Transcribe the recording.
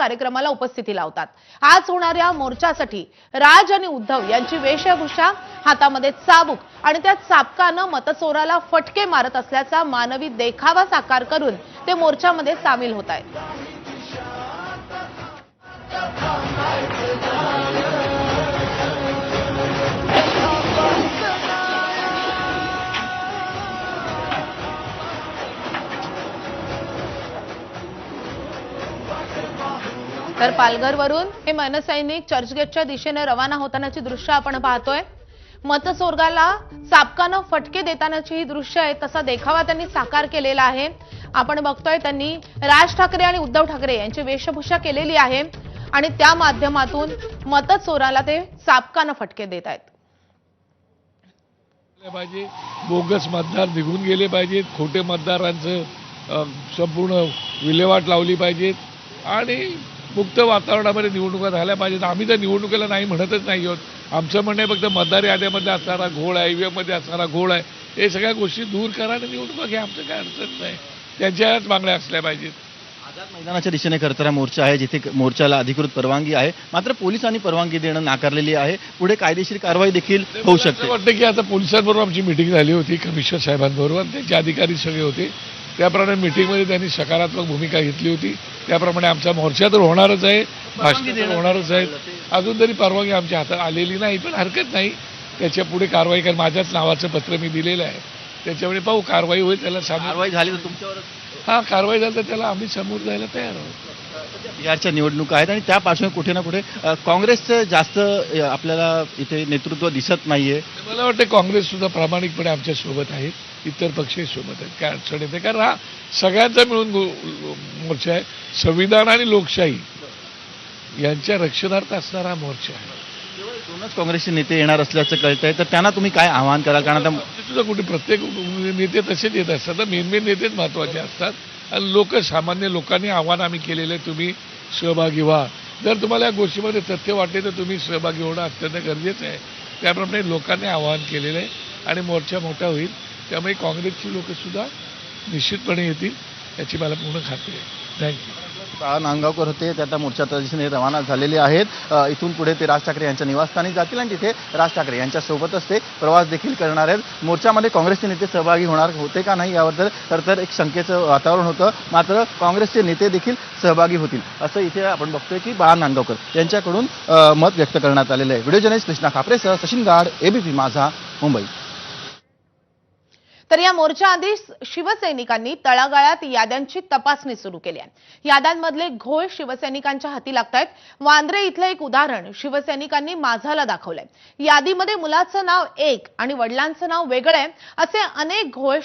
कार्यक्रमाला उपस्थिती लावतात. आज होणाऱ्या मोर्चासाठी राज आणि उद्धव यांची वेशभूषा हातामध्ये चाबूक आणि त्या चाबकानं मतचोराला फटके मारत असल्याचा मानवी देखावा साकार करून ते मोर्चामध्ये सामील होत आहेत. तर पालघरवरून हे मनसैनिक चर्चगेटच्या दिशेने रवाना होतानाची दृश्य आपण पाहतोय. मतस्वर्गाला चापकानं फटके देतानाची ही दृश्य आहे तसा देखावा त्यांनी साकार केलेला आहे. आपण बघतोय त्यांनी राज ठाकरे आणि उद्धव ठाकरे यांची वेशभूषा केलेली आहे आणि त्या माध्यमातून मतचोराला ते चापकानं फटके देत आहेत. पाहिजे बोगस मतदार निघून गेले पाहिजेत खोटे मतदारांचं संपूर्ण विल्हेवाट लावली पाहिजेत. आणि मुक्त वातावरणामध्ये निवडणुका झाल्या पाहिजेत. आम्ही तर निवडणुकीला नाही म्हणतच नाही आहोत. आमचं म्हणणं आहे फक्त मतदार याद्यामध्ये असणारा घोळ आहे ईव्हीएममध्ये असणारा घोळ आहे. हे सगळ्या गोष्टी दूर करा आणि निवडणुका घ्या. आमचं काय अडचण नाही. त्यांच्याच मागण्या असल्या पाहिजेत. आझाद मैदानाच्या दिशेने खरं तर हा मोर्चा आहे जिथे मोर्चाला अधिकृत परवानगी आहे. मात्र पोलिसांनी परवानगी देणं नाकारलेली आहे. पुढे कायदेशीर कारवाई देखील होऊ शकते. वाटतं की आता पोलिसांबरोबर आमची मिटिंग झाली होती कमिशनर साहेबांबरोबर. त्यांचे अधिकारी सगळे होते. त्याप्रमाणे मिटिंगमध्ये त्यांनी सकारात्मक भूमिका घेतली होती. त्याप्रमाणे आमचा मोर्चा तर होणारच आहे. भाषण तर होणारच आहे. अजून तरी परवानगी आमच्या हातात आलेली नाही पण हरकत नाही. त्याच्या पुढे कारवाई कर माझ्याच नावाचं पत्र मी दिलेलं आहे. त्याच्यामुळे पाहू कारवाई होईल त्याला कारवाई झाली तर तुमच्यावर हा कारवाई झाली तर त्याला आम्ही समोर जायला तयार आहोत. बिहारच्या निवडणुका आहेत आणि त्या पार्श्वभूमीवर कुठे ना कुठे काँग्रेसचं जास्त आपल्याला इथे नेतृत्व दिसत नाहीये. मला वाटतं काँग्रेस सुद्धा प्रामाणिकपणे आमच्यासोबत आहे इतर पक्षही सोबत आहेत. काय अडचण येते? कारण हा सगळ्यांचा मिळून गो- मोर्चा आहे. संविधान आणि लोकशाही यांच्या रक्षणार्थ असणारा हा मोर्चा आहे. दोनच काँग्रेसचे नेते येणार असल्याचं कळतंय. तर त्यांना तुम्ही काय आवाहन कराल? कारण आता तुझं कुठे प्रत्येक नेते तसेच येत असतात. तर मेन मेन नेतेच महत्त्वाचे असतात. आणि लोक सामान्य लोकांनी आव्हान आम्ही केलेलं आहे तुम्ही सहभागी व्हा. जर तुम्हाला या गोष्टीमध्ये तथ्य वाटले तर तुम्ही सहभागी होणं अत्यंत गरजेचं आहे. त्याप्रमाणे लोकांनी आवाहन केलेलं आहे आणि मोर्चा मोठा होईल. त्यामुळे काँग्रेसची लोकंसुद्धा निश्चितपणे येतील. याची मला पूर्ण खात्री आहे. थँक्यू बाळा नांदगावकर होते. त्या त्या मोर्चाच्या दिशेने रवाना झालेले आहेत. इथून पुढे ते राज ठाकरे यांच्या निवासस्थानी जातील आणि तिथे राज ठाकरे यांच्यासोबतच ते प्रवास देखील करणार आहेत. मोर्चामध्ये काँग्रेसचे नेते सहभागी होणार होते का नाही यावर तर तर एक शंकेचं वातावरण होतं. मात्र काँग्रेसचे नेते देखील सहभागी होतील. असं इथे आपण बघतोय की बाळा नांदगावकर यांच्याकडून मत व्यक्त करण्यात आलेलं आहे. व्हिडिओ जर्नलिस्ट कृष्णा खापरेसह सचिन गाड एबीपी माझा मुंबई. तर या मोर्चा आधी शिवसैनिकांनी तळागाळात याद्यांची तपासणी सुरू केली आहे. याद्यांमधले घोळ शिवसैनिकांच्या हाती लागतायत. वांद्रे इथलं एक उदाहरण शिवसैनिकांनी माझाला दाखवलंय. यादीमध्ये मुलाचं नाव एक आणि वडिलांचं नाव वेगळं आहे. असे अनेक घोळ